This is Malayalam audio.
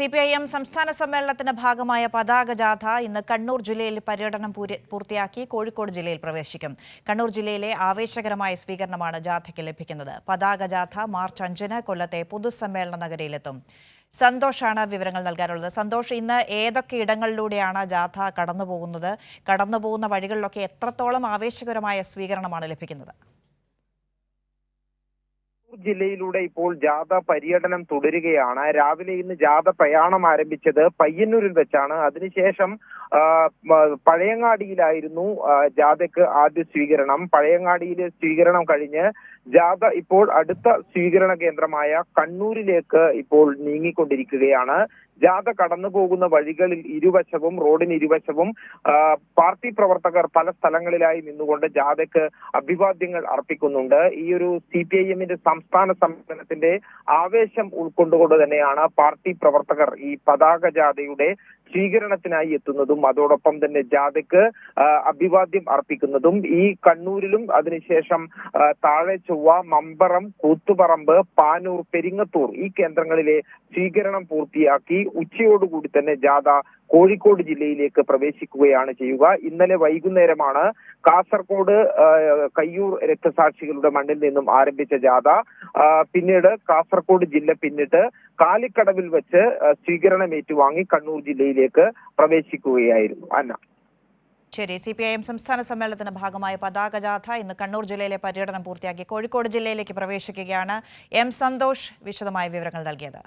സി പി ഐ എം സംസ്ഥാന സമ്മേളനത്തിന്റെ ഭാഗമായ പതാക ജാഥ ഇന്ന് കണ്ണൂർ ജില്ലയിൽ പര്യടനം പൂർത്തിയാക്കി കോഴിക്കോട് ജില്ലയിൽ പ്രവേശിക്കും. കണ്ണൂർ ജില്ലയിലെ ആവേശകരമായ സ്വീകരണമാണ് ജാഥയ്ക്ക് ലഭിക്കുന്നത്. പതാക ജാഥ മാർച്ച് അഞ്ചിന് കൊല്ലത്തെ പൊതുസമ്മേളന നഗരിയിലെത്തും. സന്തോഷാണ് വിവരങ്ങൾ നൽകാനുള്ളത്. സന്തോഷ് ഇന്ന് ഏതൊക്കെ ഇടങ്ങളിലൂടെയാണ് ജാഥ കടന്നുപോകുന്നത്? കടന്നുപോകുന്ന വഴികളിലൊക്കെ എത്രത്തോളം ആവേശകരമായ സ്വീകരണമാണ് ലഭിക്കുന്നത്? ജില്ലയിലൂടെ ഇപ്പോൾ ജാഥ പര്യടനം തുടരുകയാണ്. രാവിലെ ഇന്ന് ജാഥ പ്രയാണം ആരംഭിച്ചത് പയ്യന്നൂരിൽ വെച്ചാണ്. അതിനുശേഷം പഴയങ്ങാടിയിലായിരുന്നു ജാഥയ്ക്ക് ആദ്യ സ്വീകരണം. പഴയങ്ങാടിയിലെ സ്വീകരണം കഴിഞ്ഞ് ജാഥ ഇപ്പോൾ അടുത്ത സ്വീകരണ കേന്ദ്രമായ കണ്ണൂരിലേക്ക് ഇപ്പോൾ നീങ്ങിക്കൊണ്ടിരിക്കുകയാണ്. ജാഥ കടന്നു പോകുന്ന വഴികളിൽ ഇരുവശവും റോഡിന് ഇരുവശവും പാർട്ടി പ്രവർത്തകർ പല സ്ഥലങ്ങളിലായി നിന്നുകൊണ്ട് ജാഥയ്ക്ക് അഭിവാദ്യങ്ങൾ അർപ്പിക്കുന്നുണ്ട്. ഈ ഒരു സി പി ഐ എമ്മിന്റെ സംസ്ഥാന സമ്മേളനത്തിന്റെ ആവേശം ഉൾക്കൊണ്ടുകൊണ്ട് തന്നെയാണ് പാർട്ടി പ്രവർത്തകർ ഈ പതാക ജാഥയുടെ സ്വീകരണത്തിനായി എത്തുന്നതും അതോടൊപ്പം തന്നെ ജാഥയ്ക്ക് അഭിവാദ്യം അർപ്പിക്കുന്നതും ഈ കണ്ണൂരിലും അതിനുശേഷം താഴെ ചൊവ്വ മമ്പറം കൂത്തുപറമ്പ് പാനൂർ പെരിങ്ങത്തൂർ ഈ കേന്ദ്രങ്ങളിലെ സ്വീകരണം പൂർത്തിയാക്കി ഉച്ചയോടുകൂടി തന്നെ ജാഥ കോഴിക്കോട് ജില്ലയിലേക്ക് പ്രവേശിക്കുകയാണ് ചെയ്യുക. ഇന്നലെ വൈകുന്നേരമാണ് കാസർഗോഡ് കയ്യൂർ രക്തസാക്ഷികളുടെ മണ്ണിൽ നിന്നും ആരംഭിച്ച ജാഥ. പിന്നീട് കാസർഗോഡ് ജില്ല പിന്നിട്ട് കാലിക്കടവിൽ വെച്ച് സ്വീകരണം ഏറ്റുവാങ്ങി കണ്ണൂർ ജില്ലയിലേക്ക് പ്രവേശിക്കുകയായിരുന്നു. അന്ന. ശരി സി പി ഐ എം സംസ്ഥാന സമ്മേളനത്തിന്റെ ഭാഗമായ പതാക ജാഥ ഇന്ന് കണ്ണൂർ ജില്ലയിലെ പര്യടനം പൂർത്തിയാക്കി കോഴിക്കോട് ജില്ലയിലേക്ക് പ്രവേശിക്കുകയാണ് എം സന്തോഷ് വിശദമായ വിവരങ്ങൾ നൽകിയത്.